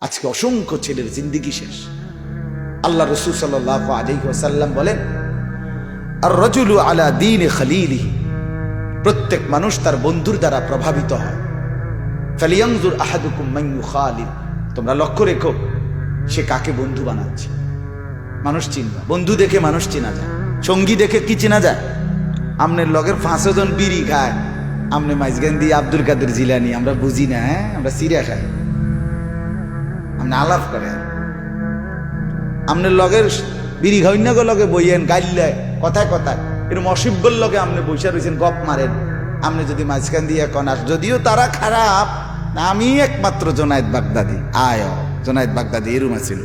আজকে অসংখ্য ছেলের জিন্দিগি শেষ। আল্লাহ রসুল সাল্লাহ বলেন আর আলা দিন প্রত্যেক মানুষ তার বন্ধুর দ্বারা প্রভাবিত হয়। ফালিয়াংজুর আহাদুকুম তোমরা লক্ষ্য রেখো, সে কাকে বন্ধু বানাচ্ছে? মানুষ চিনবা। বন্ধু দেখে মানুষ চেনা যায়। সঙ্গী দেখে কি চেনা যায়? আমনের লগের পাঁচশো জন বিড়ি খায়। আমনে মাইজগান্দি আব্দুল কাদের জিলানি, আমরা বুঝি না হ্যাঁ? আমরা সিরিয়া খাই। আপনি আলাপ করেন আমনের লগের বিড়ি খাইন্যাগো লগে বইয়েন গাইলে কথায় কথায়। এরকম অসিব্যর লগে আপনি বৈশা রয়েছেন গপ মারেন। আপনি যদি মাঝখান দিয়ে এখন আস যদিও তারা খারাপ আমি একমাত্র জোনায়েদ বাগদাদি। আয় জোনায়েদ বাগদাদি এরম আছিল।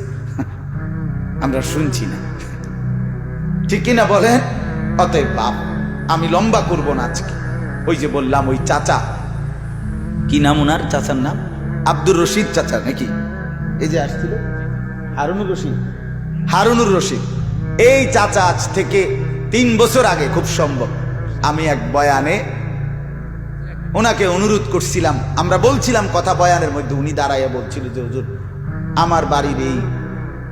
আমরা শুনছি না। ঠিক কিনা বলেন? অতএব বাপ আমি লম্বা করব না আজকে। ওই যে বললাম ওই চাচা। কি নাম ওনার চাচার নাম? আব্দুর রশিদ চাচা নাকি? এই যে আসছিল, হারুনুর রশিদ। হারুনুর রশিদ। এই চাচা আজ থেকে তিন বছর আগে খুব সম্ভব। আমি এক বয়ানে ওনাকে অনুরোধ করছিলাম। আমরা বলছিলাম কথা বয়ানের মধ্যে, উনি দাঁড়াইয়া বলছিল যে, হুজুর, আমার বাড়ির এই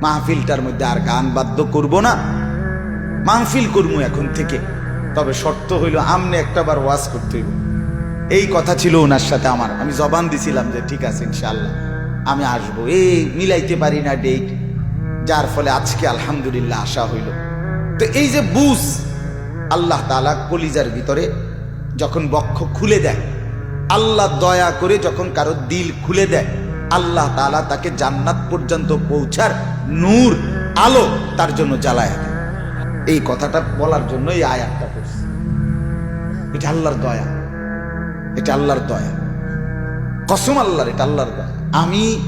মাহফিলটার মধ্যে আর গান বাদ্য করব না। মাহফিল করব এখন থেকে। তবে শর্ত হইল, আমনে একটাবার ওয়াজ করতে হইব। এই কথা ছিল ওনার সাথে আমার। আমি জবান দিছিলাম যে, ঠিক আছে ইনশাল্লাহ আমি আসব। এই মিলাইতে পারি না ডেট যার ফলে আজকে আলহামদুলিল্লাহ আসা হইল। তো এই যে বুস আল্লাহ তালা কলিজার ভিতরে যখন বক্ষ খুলে দেয়, আল্লাহ দয়া করে যখন কারও দিল খুলে দেয়, আল্লাহ তালা তাকে জান্নাত পর্যন্ত পৌঁছার নূর, আলো তার জন্য জ্বালায় দেয়। এই কথাটা বলার জন্য এই আয়াতটা করছে এটা আল্লাহর দয়া। এটা আল্লাহর দয়া। কসম আল্লাহর, এটা আল্লাহর দয়া। আমি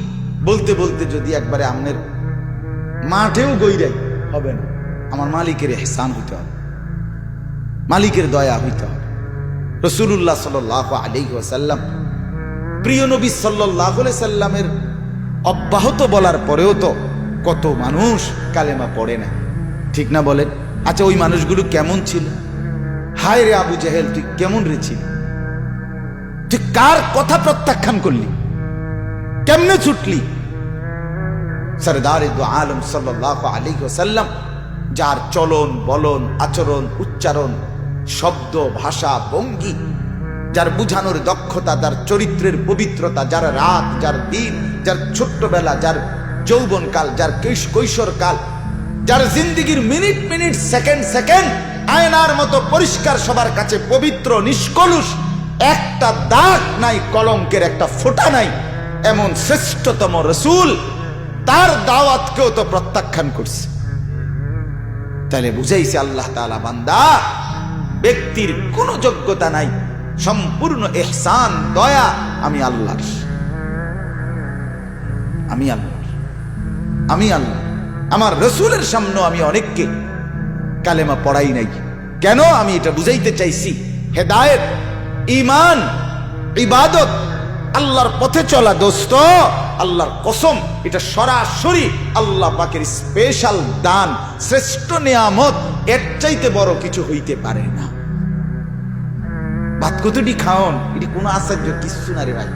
বলতে বলতে যদি একবারে আমনের মাঠেও গইরাই, হবে না। আমার মালিকের এহসান হইতে হবে। মালিকের দয়া হইতে হবে। রসুল্লাহ সাল আলী সাল্লাম প্রিয় নবী সাল্লাহ সাল্লামের অব্যাহত বলার পরেও তো কত মানুষ কালেমা পড়ে না। ঠিক না বলেন? আচ্ছা ওই মানুষগুলো কেমন ছিল? হায় রে আবু জাহেল, তুই কেমন রে ছিল? তুই কার কথা প্রত্যাখ্যান করলি? কেমনে ছুটলি? সরদার আলম সাল্লাহ আলী সাল্লাম যার চলন, বলন, আচরণ, উচ্চারণ, শব্দ, ভাষা, ভঙ্গি, যার বুঝানোর দক্ষতা, যার চরিত্রের পবিত্রতা, যার রাত, যার দিন, যার ছোট্টবেলা, যার যৌবনকাল, যার কৈশোরকাল, যার জিন্দিগির মিনিট মিনিট, সেকেন্ড সেকেন্ড, আয়নার মতো পরিষ্কার, সবার কাছে পবিত্র, নিষ্কলুষ, একটা দাগ নাই, কলঙ্কের একটা ফোটা নাই এমন শ্রেষ্ঠতম রসুল, তার দাওয়াতকেও তো প্রত্যাখ্যান করছে। তাহলে বুঝাইছে আল্লাহ তালা বান্দা, ব্যক্তির কোনো যোগ্যতা নাই, সম্পূর্ণ এহসান, দয়া আমি আল্লাহর। আমি আল্লাহ আমি আল্লাহ। আমার রসুলের সামনে আমি অনেককে কালেমা পড়াই নাই। কেন আমি এটা বুঝাইতে চাইছি? হেদায়েত ইমান ইবাদত আল্লাহর পথে চলা, দোস্ত। আল্লাহর কসম, এটা সরাসরি আল্লাহ পাকের স্পেশাল দান, শ্রেষ্ঠ নিয়ামত, এর চাইতে বড় কিছু হইতে পারে না। ভাত কতটি খাওন? এটি কোনো আশ্চর্য কিচ্ছু না রে ভাই।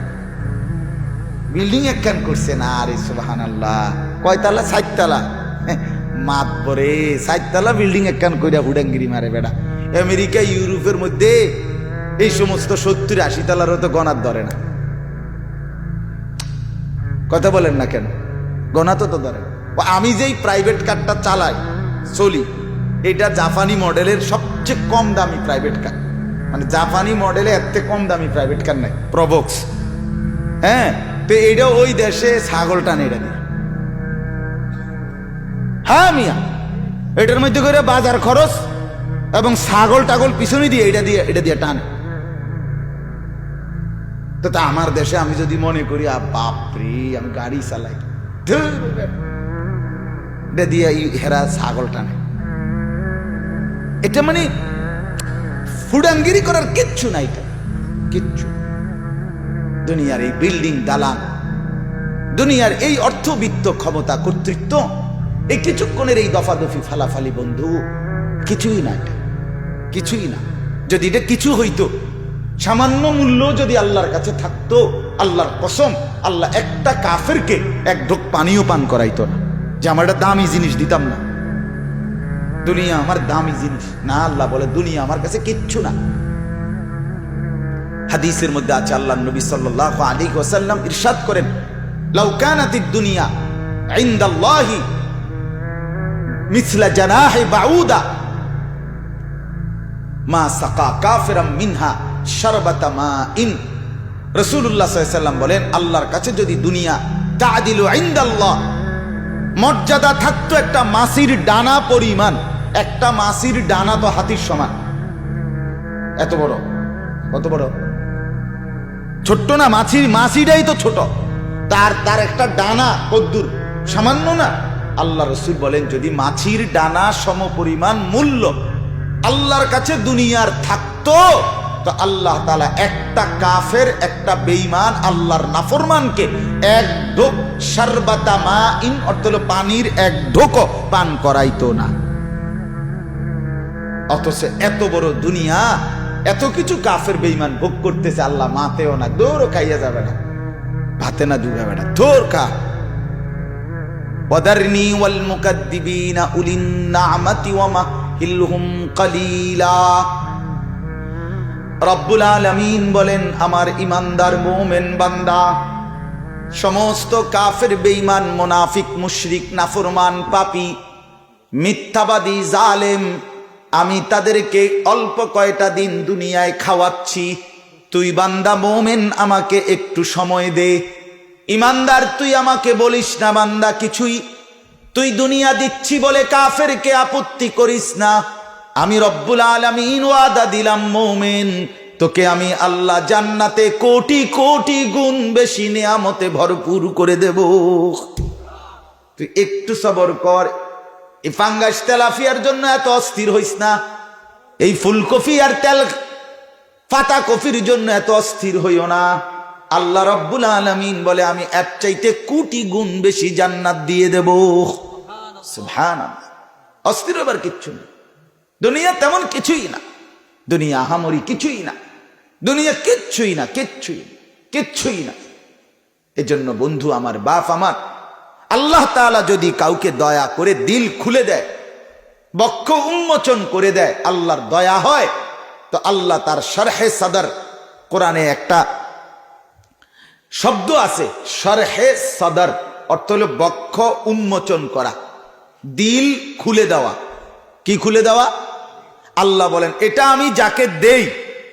বিল্ডিং একখান করছে না আরে সুবাহান আল্লাহ কয়তালা? সাততলা মাত পরে সাততলা বিল্ডিং একখান কইরা হুডাঙ্গিরি মারে বেড়া। আমেরিকা, ইউরোপের মধ্যে এই সমস্ত সত্তর আশি তালারও তো গণার ধরে না। কথা বলেন না কেন? গণা তো তো ধরে আমি যেই প্রাইভেট কারটা চালাই, চলি, এটা জাপানি মডেলের সবচেয়ে কম দামি প্রাইভেট কার মানে জাপানি মডেলে এত কম দামি প্রাইভেট কার নাই প্রবক্স হ্যাঁ তো এটা ওই দেশে ছাগল টানে এটা দিয়ে হ্যাঁ মিয়া, এটার মধ্যে করে বাজার খরচ এবং ছাগল টাগল পিছনে দিয়ে এটা দিয়ে এটা দিয়ে টানে। তো তা আমার দেশে আমি যদি মনে করি, আ, বাপরে, আমি গাড়ি চালাই। দিয়ে এই হেরা ছাগল টানে। এটা মানে ফুডাঙ্গিরি করার কিচ্ছু নাই এটা। কিচ্ছু। দুনিয়ার এই বিল্ডিং দালান, দুনিয়ার এই অর্থবিত্ত ক্ষমতা কর্তৃত্ব, এই কিছুক্ষণের এই দফাদফি ফালাফালি বন্ধু, কিছুই না এটা কিছুই না। যদি এটা কিছু হইতো সামান্য মূল্য যদি আল্লাহর কাছে থাকতো, আল্লাহর কসম, আল্লাহ একটা কাফেরকে এক ঢোক পানিও পান করাইতো না। যে আমার একটা দামি জিনিস দিতাম না। দুনিয়া আমার দামি জিনিস। না আল্লাহ বলে, দুনিয়া আমার কাছে কিচ্ছু না। হাদিসের মধ্যে আছে, আল্লাহ নবী সাল্লাল্লাহু আলাইহি ওয়াসাল্লাম ইরশাদ করেন, লাউ কানাতিদ দুনিয়া ইনদাল্লাহি মিসলা জানাহি বাউদা মা সাকা কাফিরাম মিনহা। বলেন, আল্লাহর কাছে যদি দুনিয়া মর্যাদা থাকতো একটা মাসির ডানা পরিমাণ, একটা মাসির ডানা তো হাতির সমান। এত বড়? কত বড়? ছোট্ট না, মাছির মাছিটাই তো ছোট। তার তার একটা ডানা, কদ্দুর, সামান্য না। আল্লাহ রসুল বলেন, যদি মাছির ডানা সম পরিমাণ মূল্য, আল্লাহর কাছে দুনিয়ার থাকতো তো আল্লাহ তালা একটা কাফের, একটা বেইমান আল্লাহর নাফরমানকে এক ঢোক সারবাতা মা ইন অর্থ হলো পানির এক ঢোকও পান করাইতো না। অথচ এত বড় দুনিয়া, এত কিছু কাফের বেইমান ভোগ করতেছে, আল্লাহ মাতেও না, দৌড়ও খাইয়া যাবে না। ভাতে না ডুবাবে না তোর কা ওয়াদারনি ওয়াল মুকাদ্দিবিনা উলিন নামাতি ওয়া মাহিলহুম রব্বুল আলামিন বলেন, আমার ইমানদার মুমিন বান্দা, সমস্ত কাফের বেঈমান, মোনাফিক, মুশরিক, নাফরমান, পাপি, মিথ্যাবাদী, জালেম, আমি তাদেরকে অল্প কয়টা দিন দুনিয়ায় খাওয়াচ্ছি। তুই বান্দা মোমেন, আমাকে একটু সময় দে। ইমানদার, তুই আমাকে বলিস না বান্দা, কিছুই। তুই দুনিয়া দিচ্ছি বলে কাফেরকে আপত্তি করিস না। আমি রব্বুল আলমিন ওয়াদা দিলাম, মোমেন। তোকে আমি আল্লাহ জান্নাতে কোটি কোটি গুণ বেশি নেয়ামতে ভরপুর করে দেব। তুই একটু সবর কর। এই ফাঙ্গাস তেলাফিয়ার জন্য এত অস্থির হইস না। এই ফুলকপি আর তেল ফাতা কফির জন্য এত অস্থির হইও না। আল্লাহ রব্বুল আলমিন বলে, আমি এক চাইতে কোটি গুণ বেশি জান্নাত দিয়ে দেব। অস্থির হবার কিচ্ছু না দুনিয়া তেমন কিছুই না। দুনিয়া আহামরি কিছুই না। দুনিয়া কিচ্ছুই না, কিচ্ছুই কিচ্ছুই না। এজন্য বন্ধু, আমার বাপ, আমার, আল্লাহ তাআলা যদি কাউকে দয়া করে দিল খুলে দেয়, বক্ষ উন্মোচন করে দেয়, আল্লাহর দয়া হয়, তো আল্লাহ তার সরহে সাদর কোরআনে একটা শব্দ আছে সরহে সদর। অর্থ হল বক্ষ উন্মোচন করা, দিল খুলে দেওয়া। কি খুলে দেওয়া? আল্লাহ বলেন, এটা আমি যাকে দেই,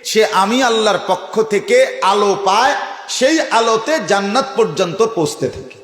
সে আমি আল্লাহর পক্ষ থেকে আলো পায়, সেই আলোতে জান্নাত পর্যন্ত পৌঁছতে থাকে।